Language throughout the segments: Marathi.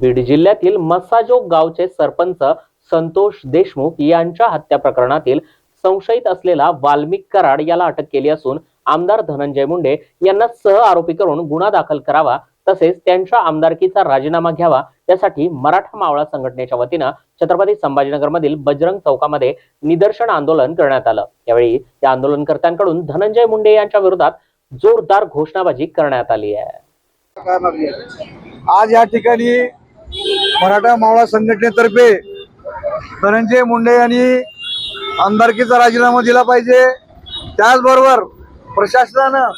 बीड जिल्ह्यातील मसाजोग गावचे सरपंच संतोष देशमुख यांच्या हत्या प्रकरणातील संशयित असलेला वाल्मिक कराड याला अटक केली असून आमदार धनंजय मुंडे यांना सह आरोपी करून गुन्हा दाखल करावा तसेच त्यांच्या आमदारकीचा राजीनामा घ्यावा यासाठी मराठा मावळा संघटनेच्या वतीनं छत्रपती संभाजीनगरमधील बजरंग चौकामध्ये निदर्शन आंदोलन करण्यात आलं. यावेळी या आंदोलनकर्त्यांकडून धनंजय मुंडे यांच्या विरोधात जोरदार घोषणाबाजी करण्यात आली आहे. आज या ठिकाणी मराठा मावळा संघटनेतर्फे धनंजय मुंडे यांनी आमदारकीचा राजीनामा दिला पाहिजे. त्याचबरोबर प्रशासनानं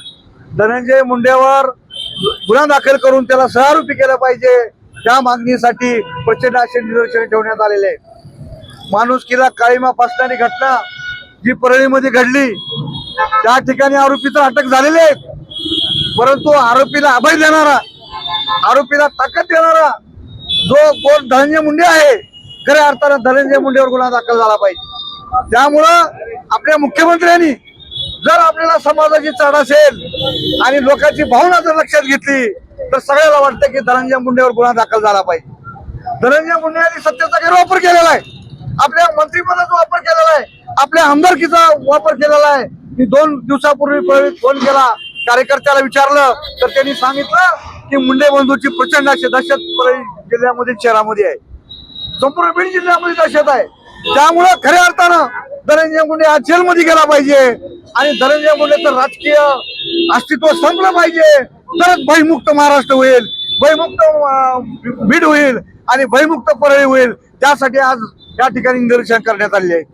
धनंजय मुंडेवर गुन्हा दाखल करून त्याला सहारूपी केलं पाहिजे. त्या मागणीसाठी प्रचंड असे निदर्शने ठेवण्यात आलेले आहे माणुसकीला काळीमा फासणारी घटना जी परळीमध्ये घडली त्या ठिकाणी आरोपी तर अटक झालेले आहेत. परंतु आरोपीला अभय देणारा आरोपीला ताकद देणारा जो कोण धनंजय मुंडे आहे खऱ्या अर्थानं धनंजय मुंडेवर गुन्हा दाखल झाला पाहिजे. त्यामुळं आपल्या मुख्यमंत्र्यांनी जर आपल्याला समाजाची चढ असेल आणि लोकांची भावना जर लक्षात घेतली तर सगळ्याला वाटतं की धनंजय मुंडेवर गुन्हा दाखल झाला पाहिजे. धनंजय मुंडे यांनी सत्तेचा गैरवापर केलेला आहे. आपल्या मंत्रिपदाचा वापर केलेला आहे. आपल्या आमदारकीचा वापर केलेला आहे. मी दोन दिवसापूर्वी परळीत फोन केला कार्यकर्त्याला विचारलं तर त्यांनी सांगितलं की मुंडे बंधूची प्रचंड अशी दहशत जिल्ह्यामध्ये शहरामध्ये आहे. संपूर्ण बीड जिल्ह्यामध्ये दहशत आहे. त्यामुळं खऱ्या अर्थानं धनंजय मुंडे आज जेलमध्ये गेला पाहिजे. आणि धनंजय मुंडेचं राजकीय अस्तित्व संपलं पाहिजे. तरच भयमुक्त महाराष्ट्र होईल. भयमुक्त बीड होईल. आणि भयमुक्त परळी होईल. त्यासाठी आज या ठिकाणी निदर्शन करण्यात आले आहे.